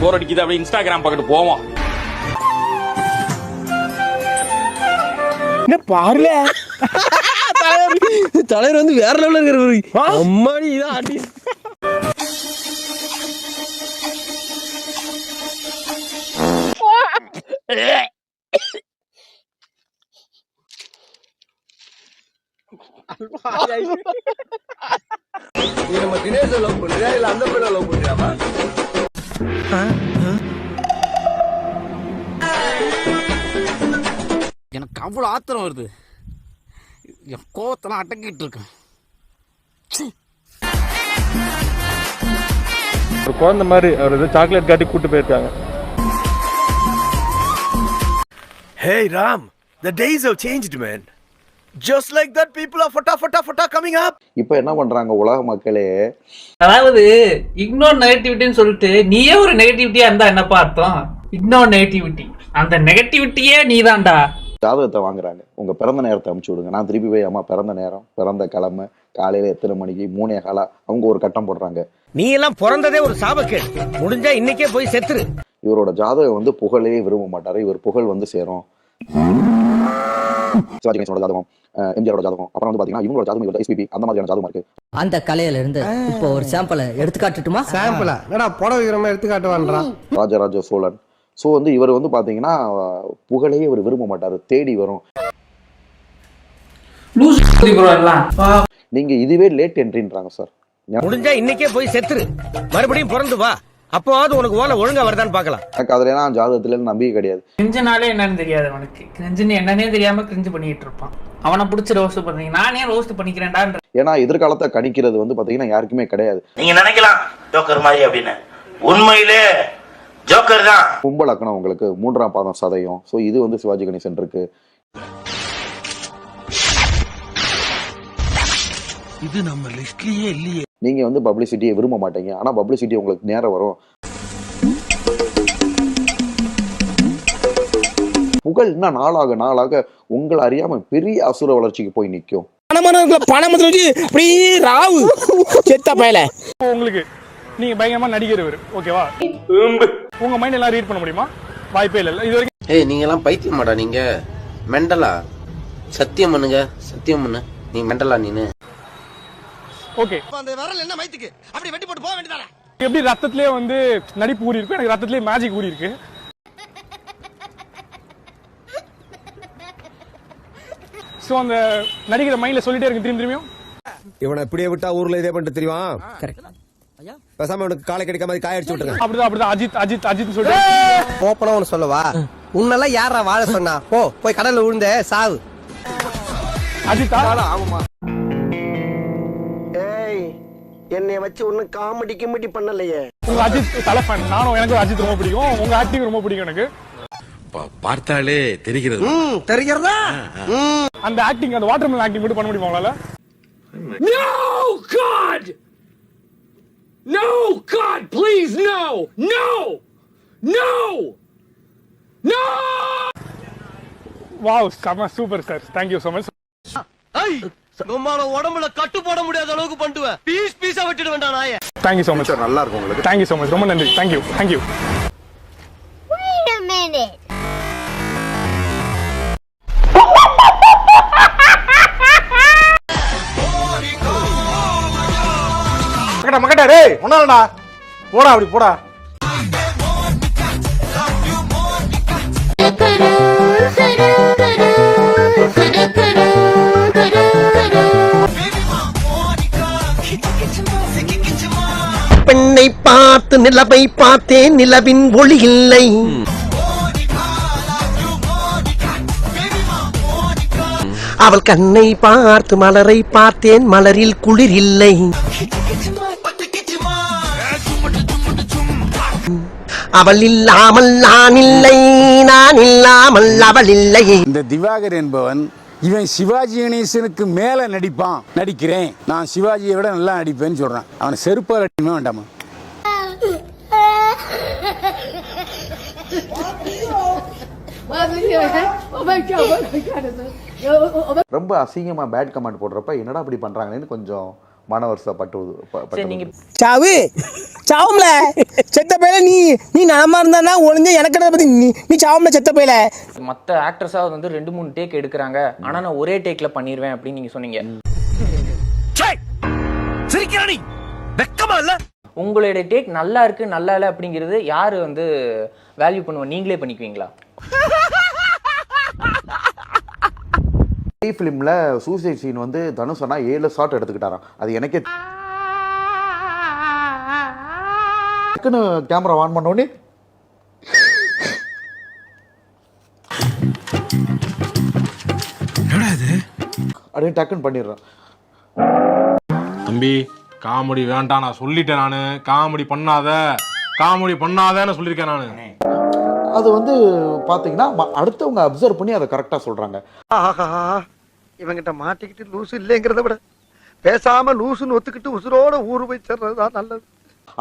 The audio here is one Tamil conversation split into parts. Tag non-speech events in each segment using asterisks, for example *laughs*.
போர் அடிக்குது அப்படியே இன்ஸ்டாகிராம் பக்கத்து போவோம். என்ன பாருல? தலைவர் வந்து வேற லெவல்ல இருக்கிற அம்மாடி இதான் ஆட்டி எனக்கு அவ்வளோ ஆத்திரம் வருது. என் கோவத்தெல்லாம் அடக்கிட்டு இருக்கேன் ஒரு குழந்தை மாதிரி அவர் ஏதோ சாக்லேட் காட்டி கூட்டு போயிருக்காங்க. Hey Ram, the days have changed, man. Just like that, people are fata fata fata coming up. இப்போ என்ன பண்றாங்க உலக மக்களே? அதாவது இக்னோர் நெகட்டிவிட்டின்னு சொல்லிட்டு நீயே ஒரு நெகட்டிவிட்டியா இருந்தா என்னப்பா அர்த்தம்? இக்னோர் நெகட்டிவிட்டி அந்த நெகட்டிவிட்டியே நீதான்டா. ஜாதகத்தை வாங்குறாங்க. உங்க பிறந்த நேரத்தை அமுச்சு விடுங்க. நான் திருப்பி போய் அம்மா பிறந்த நேரம் பிறந்த கிழமை காலையில எத்தனை மணிக்கு மூணே காலா அவங்க ஒரு கட்டம் போடுறாங்க. நீ எல்லாம் பிறந்ததே ஒரு சாபக்கேடு. முடிஞ்சா இன்னைக்கே போய் செத்துரு. இவரோட ஜாதகம் வந்து புகழே விரும்ப மாட்டாரு. இவர் புகழ் வந்து சேரும். சிவாஜி கணேசனோட ஜாதகம் எம்ஜிஆரோட ஜாதகம் அப்புறம் வந்து பாத்தீங்கன்னா இவங்களோட ஜாதகம் இவரோட எஸ்பிபி அந்த மாதிரியான ஜாதகம் இருக்கு. அந்த கலையில இருந்து இப்போ ஒரு சாம்பிளை எடுத்து காட்டுட்டுமா? சாம்பிளா என்னடா புடவை வைக்கிறமா எடுத்து காட்டுவான்றான் ராஜராஜ சோழன். ஸோ வந்து இவர் வந்து பாத்தீங்கன்னா புகழையே இவர் விரும்ப மாட்டாரு. தேடி வரும். நீங்க இதுவே லேட் என்ட்ரின்றாங்க சார் முடிஞ்சா இன்னைக்கே போய் செத்துரு. மறுபடியும் பிறந்து வா. அப்போவாவது உனக்கு ஓலை ஒழுங்கா வருதான்னு பார்க்கலாம். எனக்கு அதுல எல்லாம் ஜாதகத்துல நம்பிக்கை கிடையாது. கிரிஞ்சுனாலே என்னன்னு தெரியாது அவனுக்கு. கிரிஞ்சுன்னு என்னன்னே தெரியாம கிரிஞ்சு பண்ணிட்டு இருப்பான். அவனை பிடிச்சி ரோஸ்ட் பண்ணீங்க நானே ரோஸ்ட் பண்ணிக்கிறேன்டான்ற ஏன்னா எதிர்காலத்தை கணிக்கிறது வந்து பாத்தீங்கன்னா யாருக்குமே கிடையாது. நீங்க நினைக்கலாம் ஜோக்கர் மாதிரி அப்படின்னு. உண்மையிலே ஜோக்கர் தான். கும்பலக்கணம் உங்களுக்கு மூன்றாம் பாதம் சதயம். ஸோ இது வந்து சிவாஜி கணேசன் இருக்கு. இது நம்ம லிஸ்ட்லயே இல்லையே. நீங்க வந்து பப்ளிசிட்டியை விரும்ப மாட்டீங்க. ஆனா பப்ளிசிட்டி உங்களுக்கு நேரம் வரும். புகழ் இன்னும் நாளாக நாளாக உங்களை அறியாம பெரிய அசுர வளர்ச்சிக்கு போய் நிற்கும் பணம் அப்படியே ராவு. செத்த பயல. உங்களுக்கு நீங்க பயங்கரமா நடிக்கிறவர் ஓகேவா? உங்க மைண்ட் எல்லாம் ரீட் பண்ண முடியுமா? வாய்ப்பே இல்லை இது வரைக்கும் ஏய் நீங்க எல்லாம் பைத்தியமாடா நீங்க. மெண்டலா? சத்தியம் பண்ணுங்க. சத்தியம் பண்ணு. நீ மெண்டலா நீனு. ஓகே. அந்த விரல் என்ன மைத்துக்கு? அப்படி வெட்டி போட்டு போக வேண்டியதானே? எப்படி ரத்தத்திலே வந்து நடிப்பு ஊறி இருக்கு எனக்கு ரத்தத்திலே மேஜிக் ஊறி இருக்கு ஸோ அந்த நடிக்கிற மைண்ட்ல சொல்லிட்டே இருக்கு திரும்பி திரும்பியும் இவனை இப்படியே விட்டா ஊர்ல இதே பண்ணிட்டு தெரியுமா? பேசாம உனக்கு காலை கிடைக்காம காய அடிச்சு விட்டுருங்க. அப்படிதான் அப்படிதான் அஜித் அஜித் அஜித் சொல்லிட்டு. ஓப்பனா ஒன்னு சொல்லவா? உன்னெல்லாம் யாரா வாழ சொன்னா? போ போய் கடல்ல விழுந்த சாவு. அஜித்தா? ஏய் என்னைய வச்சு ஒன்னும் காமெடி கிமெடி பண்ணலையே. உங்க அஜித் தலை ஃபேன் நானும் எனக்கு அஜித் ரொம்ப பிடிக்கும். உங்க ஆக்டிங் ரொம்ப பிடிக்கும் எனக்கு. பார்த்தாலே தெரிகிறது. ம் தெரிகிறதா? அந்த ஆக்டிங் அந்த வாட்டர் மெலன் ஆக்டிங் மட்டும் பண்ண முடியுமா உங்களால? வாவ் செம super sir thank you so much நம்மள உடம்புல கட்டு போட முடியாத அளவுக்கு பண்ணுவேன் பீஸ் பீஸா வெட்டிட்டு வேண்டாம் நாய தேங்க்யூ ஸோ மச் நல்லா இருக்கும் உங்களுக்கு. தேங்க்யூ ஸோ மச் ரொம்ப நன்றி. Thank you thank you. மக்கடா மக்கடா டேய் ஒன்னாலடா போடா அப்படி போடா. பெண்ணை பார்த்து நிலவை பார்த்தேன் நிலவின் ஒளி இல்லை. அவள் கண்ணை பார்த்து மலரை பார்த்தேன் மலரில் குளிர் இல்லை. அவள் இல்லாமல் நான் இல்லை நான் இல்லாமல் அவள் இல்லை. இந்த திவாகர் என்பவன் இவன் சிவாஜி கணேசனுக்கு மேல நடிப்பான். நடிக்கிறேன். நான் சிவாஜியை விட நல்லா நடிப்பேன்னு சொல்றான். அவனை செருப்பால் அடிக்கவே வேண்டாமா? ரொம்ப அசிங்கமா பேட் கமெண்ட் போடுறப்ப என்னடா அப்படி பண்றாங்களேன்னு கொஞ்சம் மனவருச பட்டு சாவு சாவும்ல. செத்த பையல நீ நீ நலமா இருந்தானா ஒளிஞ்ச எனக்கு பத்தி நீ நீ சாவும்ல செத்த பையல? மத்த ஆக்டர்ஸா வந்து ரெண்டு மூணு டேக் எடுக்கிறாங்க. ஆனா நான் ஒரே டேக்ல பண்ணிடுவேன் அப்படின்னு நீங்க சொன்னீங்க. சிரிக்கிறானி வெக்கமா இல்ல? உங்களுடைய டேக் நல்லா இருக்கு நல்லா இல்லை அப்படிங்கிறது யாரு வந்து வேல்யூ பண்ணுவோம் நீங்களே பண்ணிக்குவீங்களா? *laughs* ஃபிலிமில் சூசைட் சீன் வந்து தனுஷ் அண்ணா ஏழு ஷாட் எடுத்துக்கிட்டாராம். அது எனக்கே டக்குன்னு கேமரா ஆன் பண்ண உடனே அப்படின்னு டக்குன்னு பண்ணிடுறான். தம்பி காமெடி வேண்டாம் நான் சொல்லிட்டேன் நானு. காமெடி பண்ணாத. காமெடி பண்ணாதன்னு சொல்லியிருக்கேன் நானு. அது வந்து பார்த்தீங்கன்னா அடுத்தவங்க அப்சர்வ் பண்ணி அதை கரெக்டாக சொல்கிறாங்க ஆஹா இவங்கிட்ட மாட்டிக்கிட்டு லூசு இல்லைங்கிறத விட பேசாம லூசுன்னு ஒத்துக்கிட்டு உசுரோட ஊரு போய் சேர்றதுதான் நல்லது.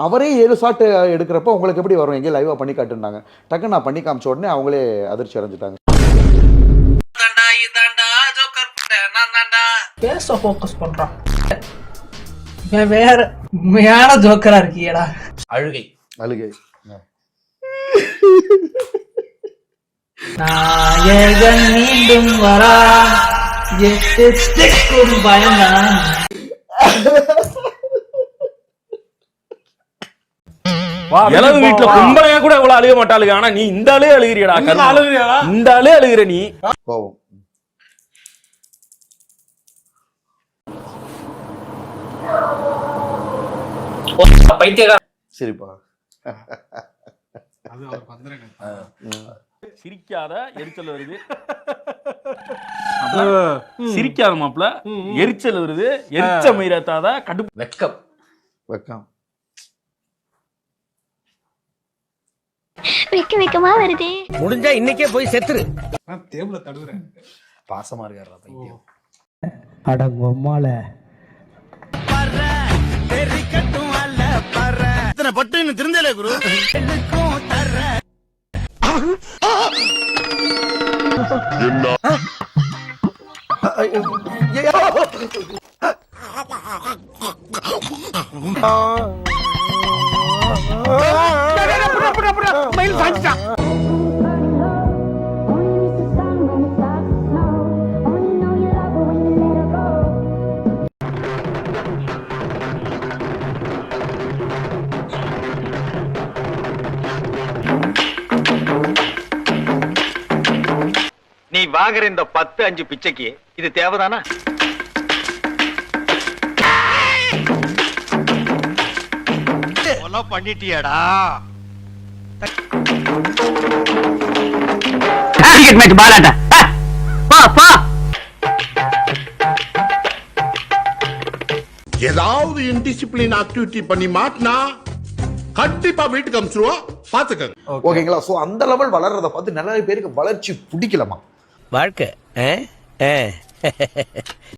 அவரே ஏழு ஷாட் எடுக்கிறப்ப உங்களுக்கு எப்படி வரும்? எங்கேயும் லைவாக பண்ணி காட்டுனாங்க டக்குன்னு நான் பண்ணி காமிச்ச உடனே அவங்களே அதிர்ச்சி அடைஞ்சிட்டாங்க. பேச ஃபோக்கஸ் பண்றான் வேற உண்மையான ஜோக்கரா இருக்கியடா. அழுகை. அழுகை. நாயகன் மீண்டும் வரா. எட்டு பயந்தான். இளவு வீட்டுல கும்பலையா கூட இவ்வளவு அழுக மாட்டாளுங்க. ஆனா நீ இந்த ஆளே அழுகிறியடா கர்மா. இந்த ஆளே அழுகிற நீ. கோவம் பைத்தியக்கார. சரிப்பா. *laughs* சிரிக்காத எரிச்சல் வருது. சிரிக்காத மாப்ள எரிச்சல் வருது. எரிச்ச மயிரத்தாத கடுப்பு வெக்கம். வெக்கம். வெக்க வெக்கமா வருதே. முடிஞ்சா இன்னைக்கே போய் செத்துரு. பாசமா இருக்காரா பைத்தியம் இத்தனை பட்டு இன்னும் திருந்தலே குரு நீ வாங்குற இந்த பத்து அஞ்சு பிச்சைக்கு இது தேவைதானா? பண்ணிட்டியாடா? கிரிக்கெட் மேட்ச் பாலாட்ட. பா பா ஏதாவது இன்டிசிப்ளின் ஆக்டிவிட்டி பண்ணி மாட்டினா கண்டிப்பா வீட்டுக்கு அமிச்சிருவோம் பாத்துக்கங்க. ஓகேங்களா ஸோ அந்த லெவல் வளர்றத பார்த்து நிறைய பேருக்கு வளர்ச்சி பிடிக்கலமா வாழ்க்கை ஆ? ஆ. *laughs*